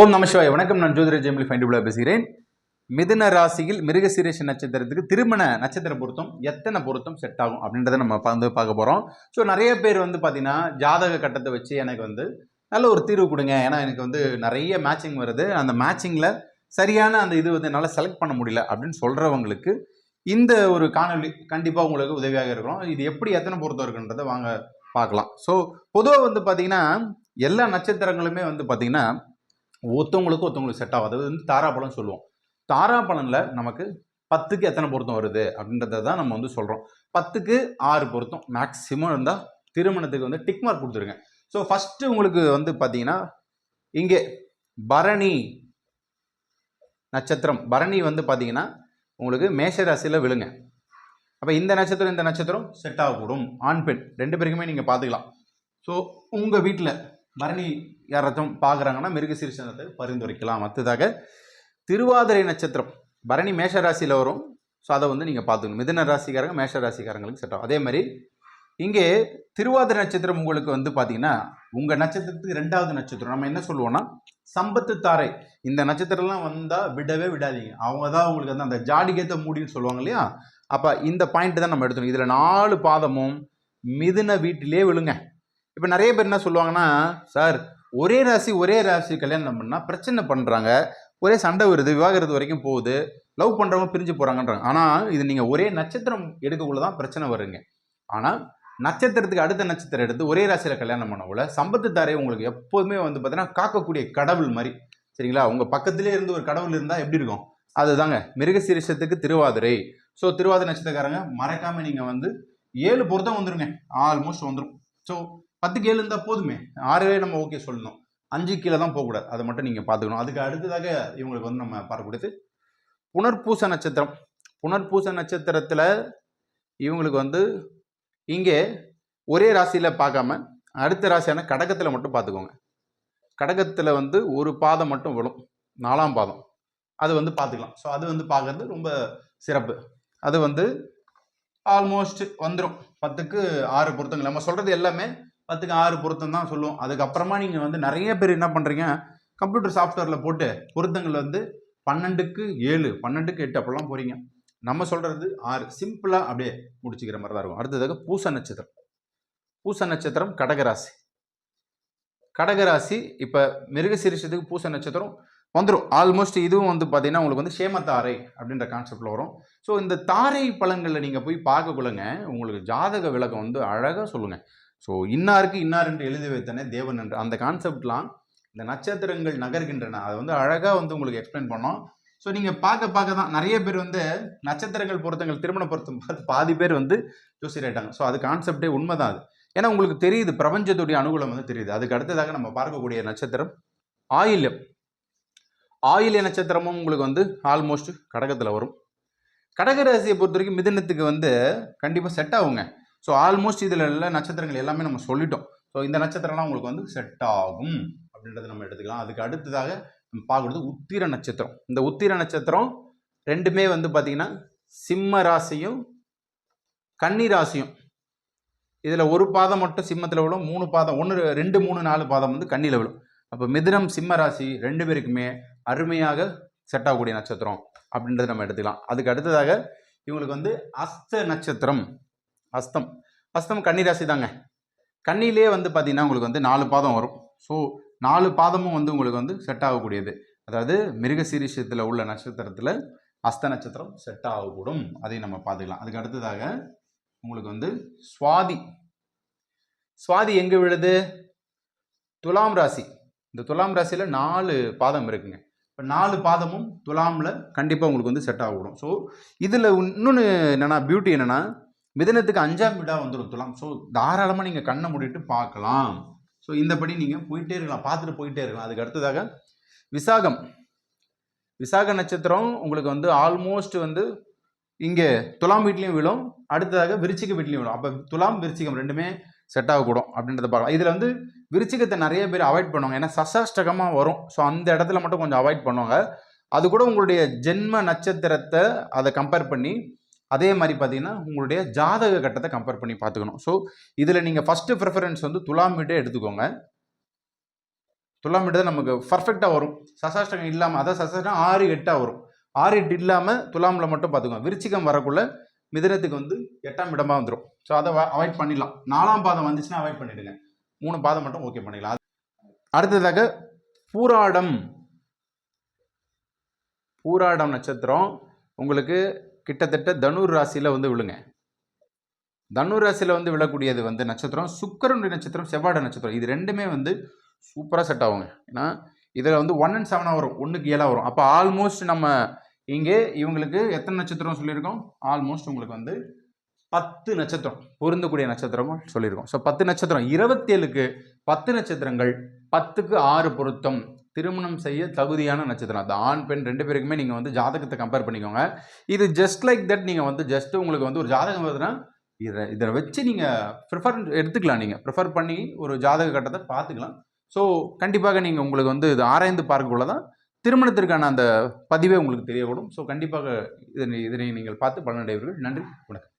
ஓம் நமசிவாய் வணக்கம் நான் ஜோதிர ஜெயமலி ஃபைண்டிபுலா பேசுகிறேன். மிதுன ராசியில் மிருகசீரேஷ நட்சத்திரத்துக்கு திருமண நட்சத்திர பொருத்தம் எத்தனை பொருத்தம் செட் ஆகும் அப்படின்றத நம்ம வந்து பார்க்க போகிறோம் ஸோ நிறைய பேர் வந்து பார்த்தீங்கன்னா ஜாதக கட்டத்தை வச்சு எனக்கு வந்து நல்ல ஒரு தீர்வு கொடுங்க. ஏன்னா எனக்கு வந்து நிறைய மேட்சிங் வருது. அந்த மேட்சிங்கில் சரியான அந்த இது வந்து என்னால் செலக்ட் பண்ண முடியல அப்படின்னு சொல்கிறவங்களுக்கு இந்த ஒரு காணொளி கண்டிப்பாக உங்களுக்கு உதவியாக இருக்கும். இது எப்படி எத்தனை பொருத்தம் இருக்குன்றதை வாங்க பார்க்கலாம். ஸோ பொதுவாக வந்து பார்த்தீங்கன்னா எல்லா நட்சத்திரங்களுமே வந்து பார்த்தீங்கன்னா ஒருத்தவங்களுக்கு ஒருத்தவங்களுக்கு செட் ஆகும் அது வந்து தாராப்பழம் சொல்லுவோம். தாராபலனில் நமக்கு பத்துக்கு எத்தனை பொருத்தம் வருது அப்படின்றத தான் நம்ம வந்து சொல்கிறோம் பத்துக்கு ஆறு பொருத்தம். மேக்ஸிமம் இருந்தால் திருமணத்துக்கு வந்து டிக் மார்க் கொடுத்துருங்க. ஸோ ஃபஸ்ட்டு உங்களுக்கு வந்து பார்த்தீங்கன்னா இங்கே பரணி நட்சத்திரம். பரணி வந்து பார்த்தீங்கன்னா உங்களுக்கு மேஷ ராசியில் விழுங்க. அப்போ இந்த நட்சத்திரம் இந்த நட்சத்திரம் செட் ஆகக்கூடும். ஆண் பெண். ரெண்டு பேருக்குமே நீங்கள் பார்த்துக்கலாம் ஸோ உங்கள் வீட்டில் பரணி யாராச்சும் பார்க்குறாங்கன்னா மிருகசீரிசனத்தை பரிந்துரைக்கலாம். மற்றதாக திருவாதிரை நட்சத்திரம். பரணி மேஷ ராசியில் வரும். ஸோ அதை வந்து நீங்கள் பார்த்துக்கணும். மிதுன ராசிக்காரங்க மேஷ ராசிக்காரங்களுக்கு செட் ஆகும். அதே மாதிரி இங்கே திருவாதிரை நட்சத்திரம் உங்களுக்கு வந்து பார்த்தீங்கன்னா உங்கள் நட்சத்திரத்துக்கு ரெண்டாவது நட்சத்திரம். நம்ம என்ன சொல்லுவோம்னா சம்பத்து தாரை. இந்த நட்சத்திரம்லாம் வந்தால் விடவே விடாதீங்க. அவங்க தான் உங்களுக்கு வந்து அந்த ஜாடிகேத்த மூடின்னு சொல்லுவாங்க இல்லையா? அப்போ இந்த பாயிண்ட் தான் நம்ம எடுத்துக்கணும். இதில் நாலு பாதமும் மிதுன வீட்டிலே விழுங்க. இப்போ நிறைய பேர் என்ன சொல்லுவாங்கன்னா சார் ஒரே ராசி ஒரே ராசி கல்யாணம் பண்ணால் பிரச்சனை பண்ணுறாங்க ஒரே சண்டை வருது விவாகரத்து வரைக்கும் போகுது. லவ் பண்ணுறவங்க பிரிஞ்சு போகிறாங்கன்றாங்க ஆனால் இது நீங்கள் ஒரே நட்சத்திரம் எடுக்கக்குள்ள தான் பிரச்சனை வருங்க. ஆனால் நட்சத்திரத்துக்கு அடுத்த நட்சத்திரம் எடுத்து ஒரே ராசியில் கல்யாணம் பண்ணக்குள்ள சம்பத்துத்தாரே உங்களுக்கு எப்போதுமே வந்து பார்த்தீங்கன்னா காக்கக்கூடிய கடவுள் மாதிரி. சரிங்களா? உங்கள் பக்கத்திலே இருந்து ஒரு கடவுள் இருந்தால் எப்படி இருக்கும்? அதுதாங்க. மிருகசீரிஷத்துக்கு திருவாதிரை. ஸோ திருவாதிரை நட்சத்திரக்காரங்க மறக்காமல் நீங்கள் வந்து ஏழு பொருத்தம் வந்துருங்க. ஆல்மோஸ்ட் வந்துடும் ஸோ பத்துக்கு ஏழு இருந்தால் போதுமே. ஆறுவே நம்ம ஓகே சொல்லணும். அஞ்சு கீழே தான் போகக்கூடாது. அதை மட்டும் நீங்கள் பார்த்துக்கணும். அதுக்கு அடுத்ததாக இவங்களுக்கு வந்து நம்ம பார்க்கக்கூடியது புனர்பூச நட்சத்திரம். புனர்பூச நட்சத்திரத்தில் இவங்களுக்கு வந்து இங்கே ஒரே ராசியில் பார்க்காம அடுத்த ராசியான கடகத்தில் மட்டும் பார்த்துக்கோங்க. கடகத்தில் வந்து ஒரு பாதம் மட்டும் விழும். நாலாம் பாதம். அது வந்து பார்த்துக்கலாம். ஸோ அது வந்து பார்க்கறது ரொம்ப சிறப்பு. அது வந்து ஆல்மோஸ்ட் வந்துடும் பத்துக்கு ஆறு பொருத்தங்கள். நம்ம சொல்கிறது எல்லாமே பத்துக்கு ஆறு பொருத்தம் தான் சொல்லுவோம். அதுக்கப்புறமா நீங்கள் வந்து நிறைய பேர் என்ன பண்ணுறீங்க கம்ப்யூட்டர் சாஃப்ட்வேரில் போட்டு பொருத்தங்கள் வந்து பன்னெண்டுக்கு ஏழு பன்னெண்டுக்கு எட்டு அப்படிலாம் போகிறீங்க நம்ம சொல்கிறது ஆறு. சிம்பிளாக அப்படியே முடிச்சுக்கிற மாதிரி தான் இருக்கும். அடுத்ததாக பூச நட்சத்திரம். பூச நட்சத்திரம் கடகராசி. கடகராசி இப்போ மிருகசீரிஷத்துக்கு பூச நட்சத்திரம் வந்துடும் ஆல்மோஸ்ட் இதுவும் வந்து பார்த்தீங்கன்னா உங்களுக்கு வந்து சேமத்தாரை அப்படின்ற கான்செப்டில் வரும். ஸோ இந்த தாரை பழங்களில் நீங்கள் போய் பார்க்கக்குள்ளங்க உங்களுக்கு ஜாதக விளக்கம் வந்து அழகாக சொல்லுங்கள் ஸோ இன்னாருக்கு இன்னார் என்று எழுதி வைத்தனே தேவன் என்று. அந்த கான்செப்ட்லாம் இந்த நட்சத்திரங்கள் நகர்கின்றன. அதை வந்து அழகாக வந்து உங்களுக்கு எக்ஸ்பிளைன் பண்ணோம். ஸோ நீங்கள் பார்க்க பார்க்க தான் நிறைய பேர் வந்து நட்சத்திரங்கள் பொருத்தங்கள் திருமண பொருத்தம் பார்த்து பாதி பேர் வந்து ஜோசியர் ஸோ அது கான்செப்டே உண்மைதான் அது. ஏன்னா உங்களுக்கு தெரியுது பிரபஞ்சத்துடைய அனுகூலம் வந்து தெரியுது. அதுக்கு அடுத்ததாக நம்ம பார்க்கக்கூடிய நட்சத்திரம் ஆயில்யம். ஆயிலிய நட்சத்திரமும் உங்களுக்கு வந்து ஆல்மோஸ்ட் கடகத்தில் வரும். கடக ராசியை பொறுத்த வரைக்கும் மிதனத்துக்கு வந்து கண்டிப்பாக செட் ஆகுங்க. ஸோ ஆல்மோஸ்ட் இதில் உள்ள நட்சத்திரங்கள் எல்லாமே நம்ம சொல்லிட்டோம். ஸோ இந்த நட்சத்திரம்லாம் உங்களுக்கு வந்து செட் ஆகும் அப்படின்றத நம்ம எடுத்துக்கலாம். அதுக்கு அடுத்ததாக நம்ம பார்க்குறது உத்திர நட்சத்திரம். இந்த உத்திர நட்சத்திரம் ரெண்டுமே வந்து பார்த்திங்கன்னா சிம்ம ராசியும் கன்னி ராசியும். இதில் ஒரு பாதம் மட்டும் சிம்மத்தில் விழும் மூணு பாதம் ஒன்று ரெண்டு மூணு நாலு பாதம் வந்து கண்ணியில் விழும். அப்போ மிதுனம் சிம்ம ராசி ரெண்டு பேருக்குமே அருமையாக செட் ஆகக்கூடிய நட்சத்திரம் அப்படின்றத நம்ம எடுத்துக்கலாம். அதுக்கு அடுத்ததாக இவங்களுக்கு வந்து அஸ்த நட்சத்திரம் அஸ்தம். அஸ்தம் கன்னி ராசி தாங்க கன்னிலே வந்து பார்த்தீங்கன்னா உங்களுக்கு வந்து நாலு பாதம் வரும். ஸோ நாலு பாதமும் வந்து உங்களுக்கு வந்து செட் ஆகக்கூடியது. அதாவது மிருகசீரிஷத்தில் உள்ள நட்சத்திரத்தில் அஸ்த நட்சத்திரம் செட் ஆகக்கூடும். அதையும் நம்ம பார்த்துக்கலாம். அதுக்கு அடுத்ததாக உங்களுக்கு வந்து சுவாதி. சுவாதி எங்கே விழுது? துலாம் ராசி. இந்த துலாம் ராசியில் நாலு பாதம் இருக்குங்க. இப்போ நாலு பாதமும் துலாமில் கண்டிப்பாக உங்களுக்கு வந்து செட் ஆகிவிடும் ஸோ இதில் இன்னொன்று என்னென்னா பியூட்டி என்னென்னா மிதனத்துக்கு அஞ்சாம் வீடாக வந்துடும் துலாம். ஸோ தாராளமாக நீங்கள் கண்ணை மூடிட்டு பார்க்கலாம். ஸோ இந்தபடி நீங்கள் போயிட்டே இருக்கலாம் பார்த்துட்டு போயிட்டே இருக்கலாம். அதுக்கு அடுத்ததாக விசாகம். விசாக நட்சத்திரம் உங்களுக்கு வந்து ஆல்மோஸ்ட் வந்து இங்கே துலாம் வீட்லேயும் விழும். அடுத்ததாக விருச்சிக வீட்லேயும் விழும். அப்போ துலாம் விருச்சிகம் ரெண்டுமே செட் ஆகக்கூடும் அப்படின்றத பார்க்கலாம். இதில் வந்து விருச்சிகத்தை நிறைய பேர் அவாய்ட் பண்ணுவாங்க. ஏன்னா சசாஷ்டகமாக வரும். ஸோ அந்த இடத்துல மட்டும் கொஞ்சம் அவாய்ட் பண்ணுவாங்க. அது கூட உங்களுடைய ஜென்ம நட்சத்திரத்தை அதை கம்பேர் பண்ணி அதே மாதிரி பார்த்தீங்கன்னா உங்களுடைய ஜாதக கட்டத்தை கம்பேர் பண்ணி பார்த்துக்கணும். ஸோ இதில் நீங்கள் ஃபஸ்ட்டு ப்ரிஃபரன்ஸ் வந்து துலாம் வீட்டே எடுத்துக்கோங்க. துலாம் வீடு தான் நமக்கு பர்ஃபெக்டாக வரும். சசாஷ்டகம் இல்லாமல் அதான் சசாஷ்டம் ஆறு எட்டாக வரும். ஆறு எட்டு இல்லாமல் துலாமில் மட்டும் பார்த்துக்கோங்க. விருச்சிகம் வரக்குள்ள மிதனத்துக்கு வந்து எட்டாம் இடமாக வந்துடும் ஸோ அதை அவாய்ட் பண்ணிடலாம். நாலாம் பாதம் வந்துச்சுன்னா அவாய்ட் பண்ணிவிடுங்க மூணு பாதம் மட்டும் ஓகே பண்ணிக்கலாம் அடுத்ததாக பூராடம். பூராடம் நட்சத்திரம் உங்களுக்கு கிட்டத்தட்ட தனுர் ராசியில் வந்து விழுங்க. தனுர் ராசியில் வந்து விழக்கூடியது வந்து நட்சத்திரம். சுக்கரனுடைய நட்சத்திரம் செவ்வாடை நட்சத்திரம். இது ரெண்டுமே வந்து சூப்பராக செட் ஆகுங்க. ஏன்னா இதில் வந்து ஒன் அண்ட் செவனாக வரும். ஒன்றுக்கு ஏழாக வரும். அப்போ ஆல்மோஸ்ட் நம்ம இங்கே இவங்களுக்கு எத்தனை நட்சத்திரம் சொல்லியிருக்கோம்? ஆல்மோஸ்ட் உங்களுக்கு வந்து பத்து நட்சத்திரம் பொருந்தக்கூடிய நட்சத்திரங்கள் சொல்லியிருக்கோம். ஸோ பத்து நட்சத்திரம் இருபத்தேழுக்கு பத்து நட்சத்திரங்கள் பத்துக்கு ஆறு பொருத்தம் திருமணம் செய்ய தகுதியான நட்சத்திரம். அது ஆண் பெண் ரெண்டு பேருக்குமே நீங்கள் வந்து ஜாதகத்தை கம்பேர் பண்ணிக்கோங்க. இது ஜஸ்ட் லைக் தட் நீங்கள் வந்து ஜஸ்ட் உங்களுக்கு வந்து ஒரு ஜாதகம் வருதுன்னா இதை இதை வச்சு நீங்கள் ப்ரிஃபர் எடுத்துக்கலாம் நீங்கள் ப்ரிஃபர் பண்ணி ஒரு ஜாதக கட்டத்தை பார்த்துக்கலாம். ஸோ கண்டிப்பாக நீங்கள் உங்களுக்கு வந்து இது ஆராய்ந்து பார்க்கக்குள்ள தான் திருமணத்திற்கான அந்த பதிவே உங்களுக்கு தெரியக்கூடும். ஸோ கண்டிப்பாக இதனை இதனை நீங்கள் பார்த்து பலனடைவீர்கள். நன்றி வணக்கம்.